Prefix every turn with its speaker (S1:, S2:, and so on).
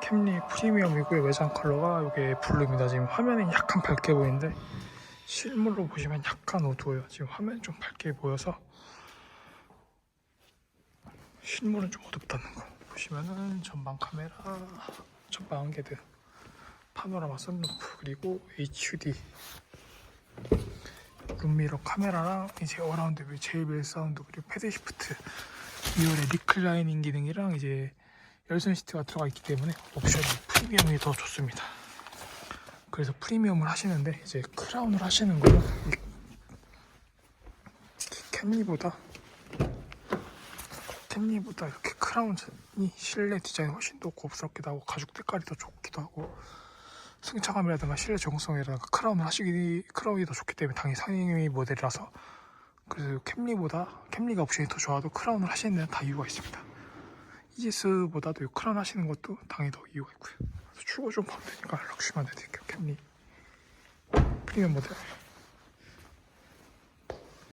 S1: 캠리 프리미엄이고요. 외장 컬러가 이게 블루입니다. 지금 화면이 약간 밝게 보이는데 실물로 보시면 약간 어두워요. 지금 화면이 좀 밝게 보여서 실물은 좀 어둡다는 거. 보시면은 전방 카메라, 전방 안개등, 파노라마 선루프 그리고 HUD 룸미러 카메라랑 이제 어라운드 뷰, 제이벨 사운드 그리고 패드 시프트 2열의 리클라이닝 기능이랑 이제 열선 시트가 들어가 있기 때문에 옵션이 프리미엄이 더 좋습니다. 그래서 프리미엄을 하시는데 이제 크라운을 하시는 거는 이 캠리보다 캠리보다 이렇게 크라운이 실내 디자인 훨씬 더 고급스럽기도 하고 가죽 색깔이 더 좋기도 하고 승차감이라든가 실내 적응성이라든가 크라운을 하시기 크라운이 더 좋기 때문에 당연히 상위 모델이라서 그래서 캠리보다 캠리가 옵션이 더 좋아도 크라운을 하시는 데는 다 이유가 있습니다. 이지스보다도 이 크라운 하시는 것도 당연히 더 이유가 있고요. 출고 좀 보면 되니까 럭셔리만 해드릴게요. 캠리 프리미엄 모델